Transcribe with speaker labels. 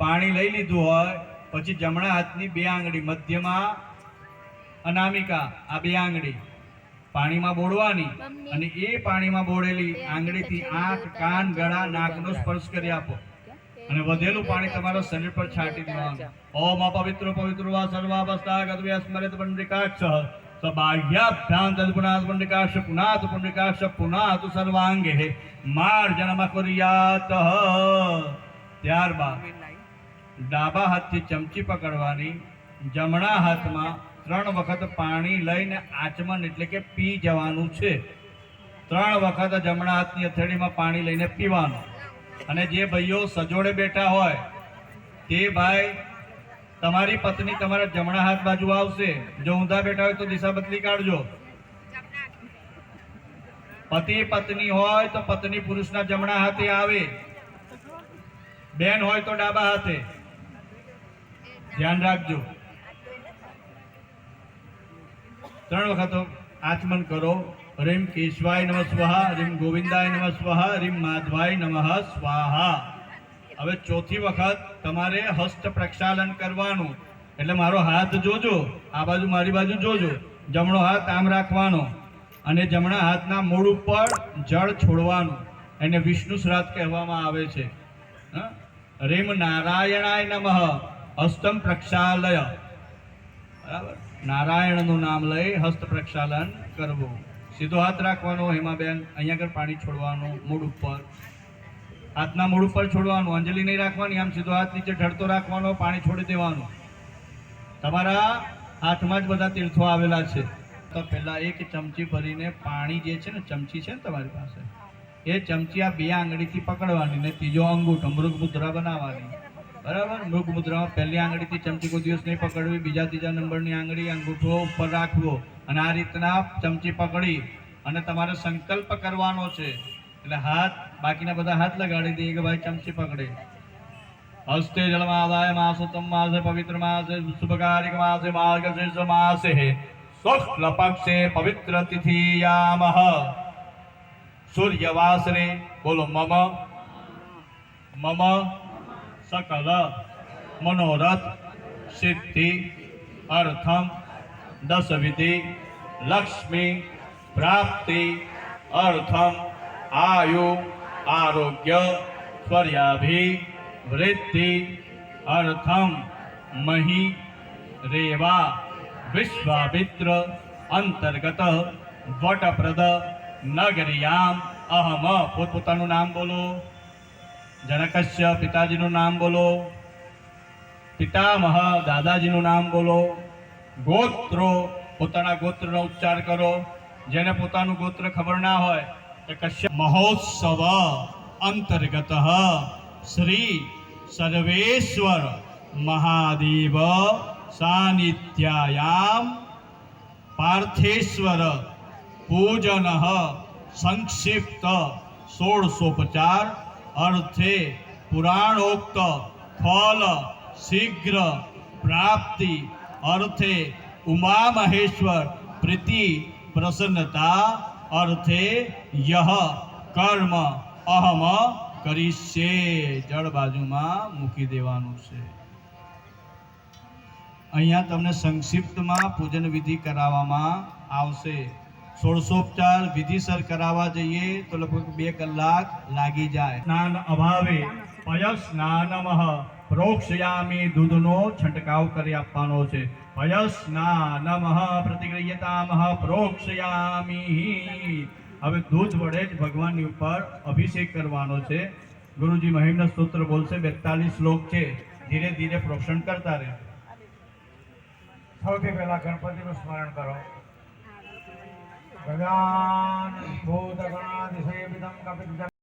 Speaker 1: પાણી લઈ લીધું હોય પછી જમણા હાથની બે આંગળી મધ્યમાં અનામિકા આ બે આંગળી. પાણીમાં બોળવાની અને એ પાણીમાં બોળેલી આંગળીથી આંખ કાન ગળા નાકનો સ્પર્શ કરી આપો. અને વધેલું પાણી તમારા શરીર પર છાંટી દેવાનું. ઓમ અપવિત્રો પવિત્રો વા સર્વાવસ્થા ગતવ્ય સ્મરિત પંડિકાક્ષ સબાહ્યાભ્યામ તદપુનાથ પંડિકાક્ષ પુનાથ પંડિકાક્ષ પુનાથ સર્વાંગે. માર્જનમ કુર્યાત ત્યારબાદ ડાબા હાથથી ચમચી પકડવાની, જમણા હાથમાં ત્રણ વખત પાણી લઈને આચમન એટલે કે પી જવાનું છે. ત્રણ વખત જમણા હાથની અથડીમાં પાણી લઈને પીવાનું. અને જે ભાઈઓ સજોડે બેઠા હોય, તે ભાઈ, તમારી પત્ની તમારા જમણા હાથ બાજુ આવશે. જો ઊંધા બેઠા હોય તો દિશા બદલી કાઢજો. પતિ પત્ની હોય તો પત્ની પુરુષના જમણા હાથે આવે. બેન હોય તો ડાબા હાથે. ધ્યાન રાખજો. ત્રણ વખત આચમન કરો. રીમ કેશવાય નમ સ્વાહા રીમ ગોવિંદાય નમ સ્વાહા રીમ માધવાય નમઃ સ્વાહા. હવે ચોથી વખત તમારે હસ્ત પ્રક્ષાલન કરવાનું. એટલે મારો હાથ જોજો, આ બાજુ મારી બાજુ જોજો. જમણો હાથ આમ રાખવાનો અને જમણા હાથના મૂળ ઉપર જળ છોડવાનું. એને વિષ્ણુ શ્રાદ્ધ કહેવામાં આવે છે. હા? રીમ નારાયણાય નમઃ. હસ્તમ પ્રક્ષાલય. બરાબર? નારાયણનું નામ લઈ હસ્ત પ્રક્ષાલન કરવું. સીધો હાથ રાખવાનો હેમાબેન અહીંયા આગળ પાણી છોડવાનું, મૂળ ઉપર. હાથના મૂળ ઉપર છોડવાનું, અંજલિ નહીં રાખવાની, આમ સીધો હાથ નીચે ઢળતો રાખવાનો, પાણી છોડી દેવાનું. તમારા હાથમાં જ બધા તીર્થો આવેલા છે. તો પહેલાં એક ચમચી ભરીને પાણી જે છે ને, ચમચી છે ને તમારી પાસે, એ ચમચી આ બે આંગળીથી પકડવાની ને ત્રીજો અંગૂઠ અમૃત મુદ્રા બનાવવાની. બરાબર? મૃગ મુદ્રા, પહેલી આંગળીથી ચમચી કોઈ દિવસ નહીં પકડવી, બીજા ત્રીજા નંબરની આંગળી, અંગૂઠો ઉપર રાખવો. અને આ રીતના ચમચી પકડી અને તમારે સંકલ્પ કરવાનો છે. એટલે હાથ, બાકીના બધા હાથ લગાડી દઈએ કે ભાઈ ચમચી પકડે. હસ્તે જલમાદાય માસોત્તમ માસે, પવિત્ર માસે શુભકારિક માસે, માર્ગશીર્ષ માસે. શુક્લ પક્ષે પવિત્ર તિથિયામહ સૂર્યવાસરે બોલો, મમ. મમ. સકલ, મનોરથ, સિદ્ધિ, અર્થમ દશવિધિ લક્ષ્મી, પ્રાપ્તિ, અર્થમ, આયુ, આરોગ્ય સ્વર્યાભિ વૃદ્ધિ, અર્થમ, મહી, રેવા, વિશ્વામિત્ર, અંતર્ગત, વટપ્રદ, નગરિયામ, અહમ, પોતપોતાનું નામ બોલો. જનકસ્ય પિતાજીનું નામ બોલો. પિતામહ દાદાજીનું નામ બોલો. ગોત્રો, પોતાના ગોત્રનો ઉચ્ચાર કરો. જેને પોતાનું ગોત્ર ખબર ના હોય, તે કશ્ય મહોત્સવ અંતર્ગત શ્રી સર્વેશ્વર મહાદેવ સાનિધ્યાયામ પાર્થેશ્વર પૂજન સંક્ષિપ્ત ષોડશોપચાર અર્થે પુરાણોક્ત ફલ, શીઘ્ર પ્રાપ્તિ, અર્થે ઉમા મહેશ્વર પ્રીતિ, પ્રસન્નતા, અર્થે યહ કર્મ, અહમ કરીશે જળ બાજુમાં મૂકી દેવાનું છે. અહીંયા તમને સંક્ષિપ્તમાં પૂજન વિધિ કરાવવામાં આવશે. ષોડશોપચાર વિધિસર કરાવવા જઈએ તો લગભગ બે કલાક લાગી જાય. સ્નાન અભાવે પય સ્નાનમઃ પ્રોક્ષયામી દૂધનો છંટકાવ કરી આપવાનો છે. પય સ્નાનમઃ પ્રતિક્રિયતામઃ પ્રોક્ષયામી. હવે દૂધ વડે જ ભગવાનની ઉપર અભિષેક કરવાનો છે. ગુરુજી મહિમ્ન સ્તોત્ર બોલશે બેતાલીસ શ્લોક છે. ધીરે ધીરે પ્રોક્ષણ કરતા રહે
Speaker 2: સૌથી પહેલા ગણપતિનું સ્મરણ કરો. गजानभूतगणातिशेवितं कपिर्जम्